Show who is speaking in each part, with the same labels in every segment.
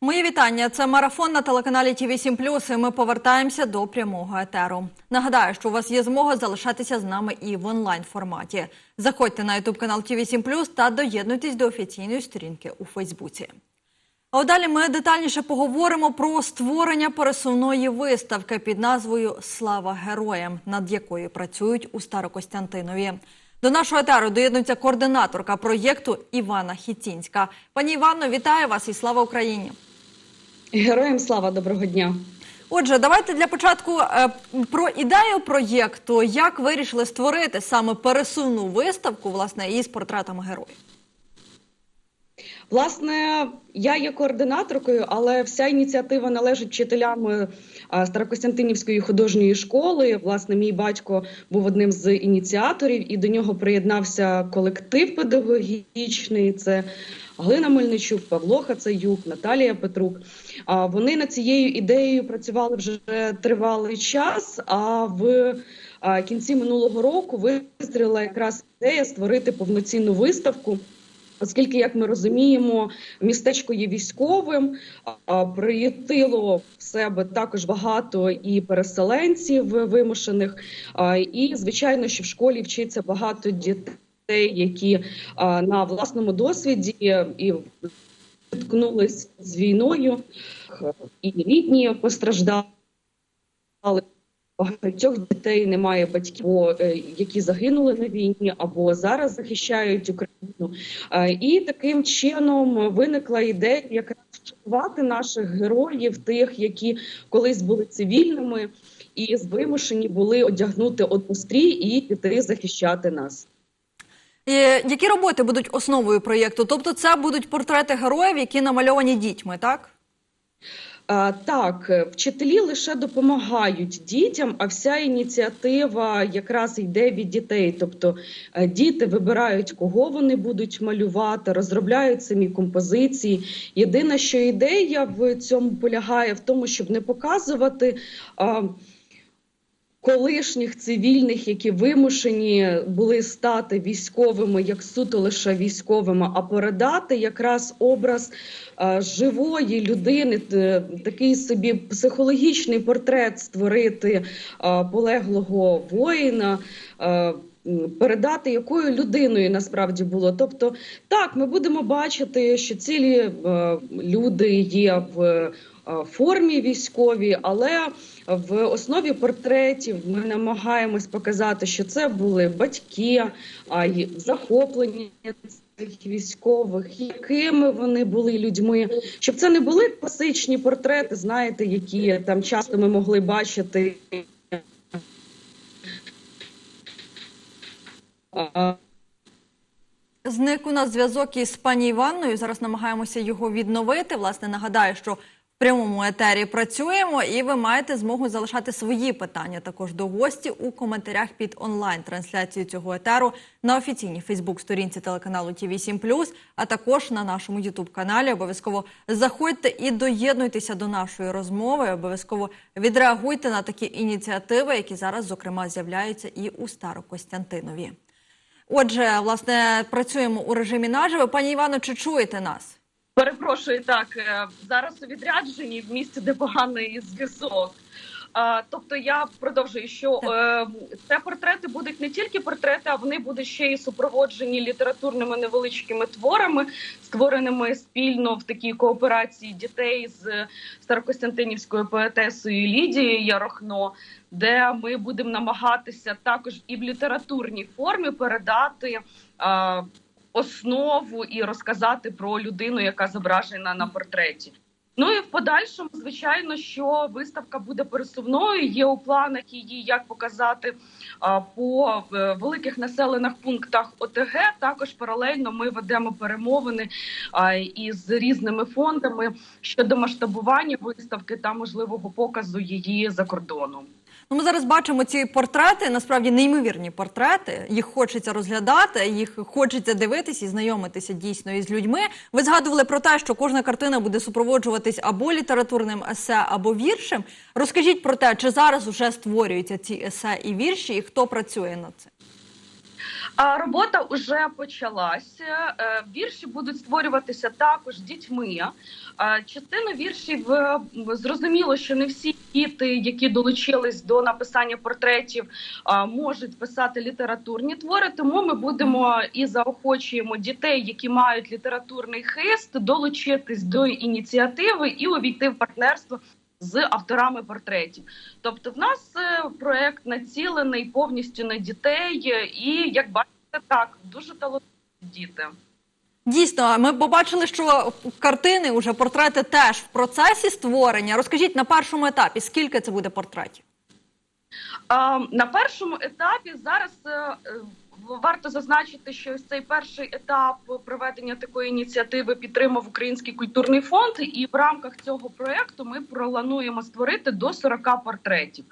Speaker 1: Мої вітання. Це марафон на телеканалі ТВ 7 і Ми повертаємося до прямого етеру. Нагадаю, що у вас є змога залишатися з нами і в онлайн форматі. Заходьте на ютуб канал ТВ 7 та доєднуйтесь до офіційної сторінки у Фейсбуці. А далі ми детальніше поговоримо про створення пересувної виставки під назвою Слава героям, над якою працюють у Старокостянтинові. До нашого етеру доєднується координаторка проєкту Івана Хіцінська. Пані Івано, вітаю вас і слава Україні!
Speaker 2: Героям слава доброго дня.
Speaker 1: Отже, давайте для початку е, про ідею проєкту, як вирішили створити саме пересувну виставку, власне, із портретами героїв.
Speaker 2: Власне, я є координаторкою, але вся ініціатива належить вчителям е, Старокостянтинівської художньої школи. Власне, мій батько був одним з ініціаторів, і до нього приєднався колектив педагогічний. Це Галина Мельничук, Павло Хацаюк, Наталія Петрук. А вони над цією ідеєю працювали вже тривалий час. А в кінці минулого року вистріла якраз ідея створити повноцінну виставку. Оскільки, як ми розуміємо, містечко є військовим, а, приютило в себе також багато і переселенців вимушених, і звичайно, що в школі вчиться багато дітей, які а, на власному досвіді і зіткнулись з війною, і рідні постраждали. Багатьох дітей немає батьків, які загинули на війні або зараз захищають Україну. І таким чином виникла ідея якраз вшанувати наших героїв, тих, які колись були цивільними і вимушені були одягнути однострій і піти захищати нас.
Speaker 1: Які роботи будуть основою проєкту? Тобто, це будуть портрети героїв, які намальовані дітьми, так?
Speaker 2: Так, вчителі лише допомагають дітям, а вся ініціатива якраз йде від дітей. Тобто діти вибирають, кого вони будуть малювати, розробляють самі композиції. Єдине, що ідея в цьому полягає в тому, щоб не показувати. Колишніх цивільних, які вимушені були стати військовими, як суто лише військовими, а передати якраз образ а, живої людини, такий собі психологічний портрет створити а, полеглого воїна. Передати якою людиною насправді було. Тобто, так, ми будемо бачити, що цілі е, люди є в формі військовій, але в основі портретів ми намагаємось показати, що це були батьки, захоплені цих військових, якими вони були людьми, щоб це не були класичні портрети, знаєте, які там часто ми могли бачити.
Speaker 1: Зник у нас зв'язок із пані Іванною. Зараз намагаємося його відновити. Власне, нагадаю, що в прямому етері працюємо, і ви маєте змогу залишати свої питання також до гості у коментарях під онлайн-трансляцією цього етеру на офіційній Фейсбук-сторінці телеканалу ТВ 7 а також на нашому Ютуб-каналі. Обов'язково заходьте і доєднуйтеся до нашої розмови. Обов'язково відреагуйте на такі ініціативи, які зараз, зокрема, з'являються і у Старокостянтинові. Отже, власне, працюємо у режимі наживо. Пані Івано, чи чуєте нас?
Speaker 3: Перепрошую так зараз у відрядженні в місті, де поганий зв'язок. Тобто я продовжую, що е, це портрети будуть не тільки портрети, а вони будуть ще й супроводжені літературними невеличкими творами, створеними спільно в такій кооперації дітей з Старокостянтинівською поетесою Лідією Ярохно, де ми будемо намагатися також і в літературній формі передати. Основу і розказати про людину, яка зображена на портреті. Ну і в подальшому, звичайно, що виставка буде пересувною. Є у планах її як показати по великих населених пунктах ОТГ. Також паралельно ми ведемо перемовини із різними фондами щодо масштабування виставки та можливого показу її за кордоном.
Speaker 1: Ну, ми зараз бачимо ці портрети, насправді неймовірні портрети. Їх хочеться розглядати, їх хочеться дивитись і знайомитися дійсно із людьми. Ви згадували про те, що кожна картина буде супроводжуватись або літературним есе, або віршем. Розкажіть про те, чи зараз вже створюються ці есе і вірші, і хто працює над цим?
Speaker 2: А робота вже почалася. Е, Вірші будуть створюватися також дітьми. Е, Частину віршів е, зрозуміло, що не всі діти, які долучились до написання портретів, можуть писати літературні твори. Тому ми будемо і заохочуємо дітей, які мають літературний хист, долучитись до ініціативи і увійти в партнерство. З авторами портретів, тобто, в нас е, проект націлений повністю на дітей, е, і як бачите, так дуже талановиті діти.
Speaker 1: Дійсно, ми побачили, що картини, уже портрети теж в процесі створення. Розкажіть на першому етапі, скільки це буде портретів?
Speaker 2: На першому етапі зараз е, варто зазначити, що ось цей перший етап проведення такої ініціативи підтримав Український культурний фонд, і в рамках цього проекту ми плануємо створити до 40 портретів.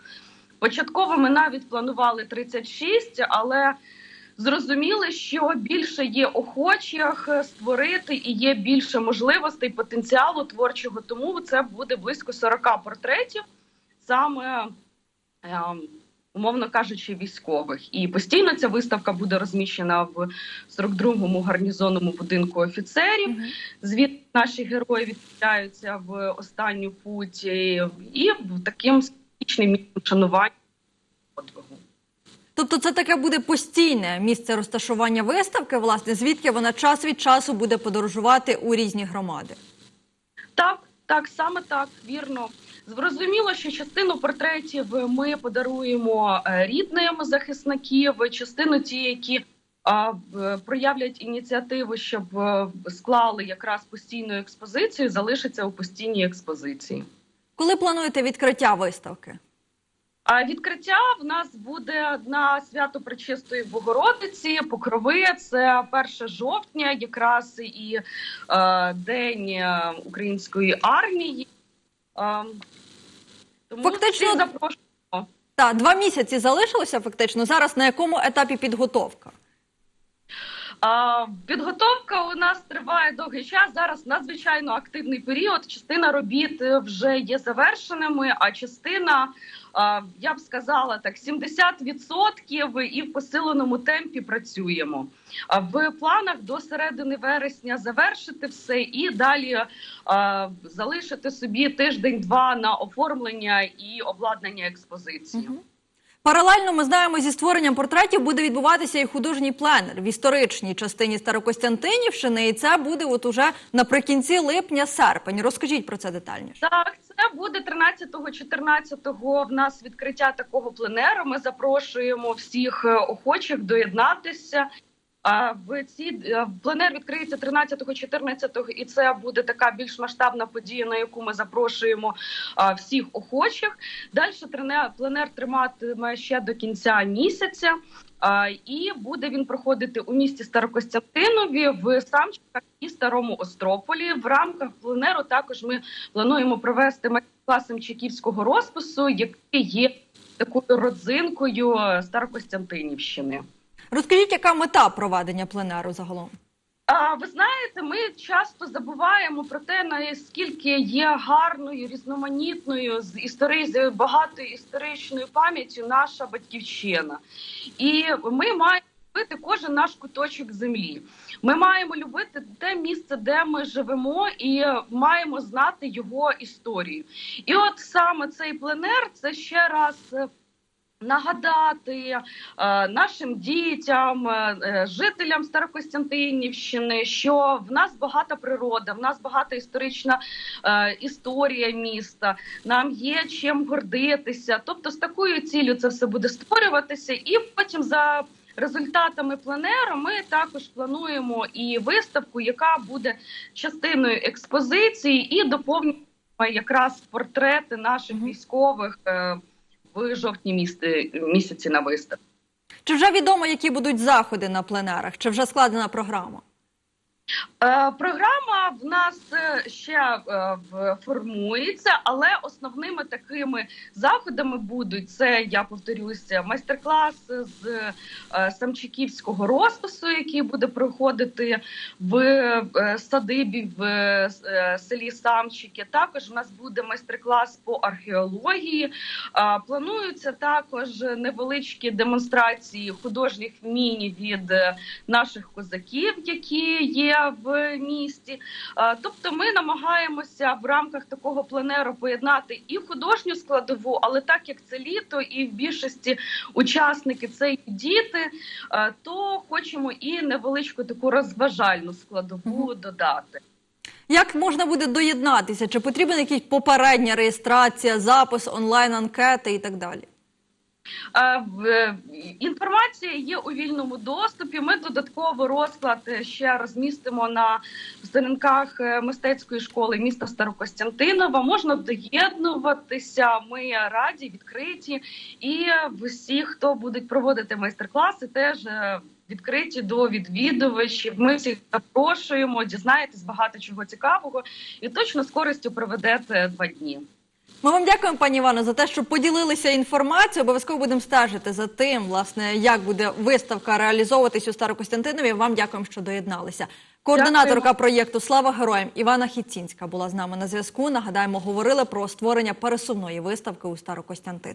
Speaker 2: Початково ми навіть планували 36, але зрозуміли, що більше є охочих створити і є більше можливостей, потенціалу творчого. Тому це буде близько 40 портретів саме. Умовно кажучи, військових, і постійно ця виставка буде розміщена в 42-му гарнізонному будинку офіцерів. Звідти наші герої відправляються в останню путь і, і в таким символічним місцем шанування подвигу.
Speaker 1: Тобто, це таке буде постійне місце розташування виставки, власне, звідки вона час від часу буде подорожувати у різні громади.
Speaker 2: Так, так, саме так, вірно. Зрозуміло, що частину портретів ми подаруємо е, рідним захисників, частину ті, які проявлять ініціативу, щоб е, склали якраз постійну експозицію, залишаться у постійній експозиції.
Speaker 1: Коли плануєте відкриття виставки?
Speaker 2: А відкриття в нас буде на свято Пречистої Богородиці, Покрови. Це 1 жовтня, якраз і е, день е, української армії. Тому
Speaker 1: Фактично-
Speaker 2: запрошуємо. Та,
Speaker 1: Так, два місяці залишилося фактично. Зараз на якому етапі підготовка?
Speaker 2: Підготовка у нас триває довгий час. Зараз надзвичайно активний період. Частина робіт е, вже є завершеними, а частина, я б сказала так, 70% і в посиленому темпі працюємо. В планах до середини вересня завершити все і далі залишити собі тиждень-два на оформлення і обладнання експозиції.
Speaker 1: Паралельно ми знаємо, зі створенням портретів буде відбуватися і художній пленер в історичній частині Старокостянтинівщини, і це буде от уже наприкінці липня-серпень. Розкажіть про це детальніше.
Speaker 2: Так, це буде 13-14 в нас відкриття такого пленеру. Ми запрошуємо всіх охочих доєднатися. В ці е, пленер відкриється 13-14, і це буде така більш масштабна подія, на яку ми запрошуємо всіх охочих. Далі пленер триматиме ще до кінця місяця. І буде він проходити у місті Старокостянтинові в Самчиках і Старому Острополі. В рамках пленеру також ми плануємо провести майстер-клас Семчиківського розпису, який є такою родзинкою Старокостянтинівщини.
Speaker 1: Розкажіть, яка мета проведення пленеру загалом?
Speaker 2: Ви знаєте, ми часто забуваємо про те, наскільки є гарною, різноманітною з історії з багатою історичною пам'яттю наша батьківщина, і ми маємо любити кожен наш куточок землі. Ми маємо любити те місце, де ми живемо, і маємо знати його історію. І от саме цей пленер це ще раз. Нагадати е, нашим дітям, е, е, жителям Старокостянтинівщини, що в нас багата природа, в нас багата історична історія міста. Нам є чим гордитися. Тобто, з такою ціллю це все буде створюватися, і потім за результатами пленеру ми також плануємо і виставку, яка буде частиною експозиції, і доповнюємо якраз портрети наших військових. В жовтні місяці, місяці на виставці.
Speaker 1: Чи вже відомо, які будуть заходи на пленерах? Чи вже складена програма?
Speaker 2: Е, програма в нас е, ще е, формується, але основними такими заходами будуть це, я повторюся, майстер-клас з самчиківського розпису, який буде проходити в садибі в селі Самчики. Також у нас буде майстер-клас по археології. Плануються також невеличкі демонстрації художніх вмінь від наших козаків, які є в місті. Е, Тобто, ми намагаємося в рамках такого пленеру поєднати і художню складову, але так як це літо, і в більшості учасники це і діти, е, то хочемо і невеличку таку розважальну складову додати.
Speaker 1: Як можна буде доєднатися? Чи потрібна якась попередня реєстрація, запис, онлайн-анкети і так далі?
Speaker 2: Е, е, Інформація є у вільному доступі. Ми додатково розклад е, ще розмістимо на сторінках мистецької школи міста Старокостянтинова. Можна доєднуватися. Ми раді, відкриті, і всі, хто будуть проводити майстер-класи, теж. Відкриті до відвідувачів. Ми всіх запрошуємо, дізнаєтесь багато чого цікавого і точно з користю проведете два дні.
Speaker 1: Ми вам дякуємо, пані Івано, за те, що поділилися інформацією. Обов'язково будемо стежити за тим, власне, як буде виставка реалізовуватись у Старокостянтинові. Вам дякуємо, що доєдналися. Координаторка проєкту Слава героям Івана Хіцінська була з нами на зв'язку. Нагадаємо, говорили про створення пересувної виставки у Старокостянтинові.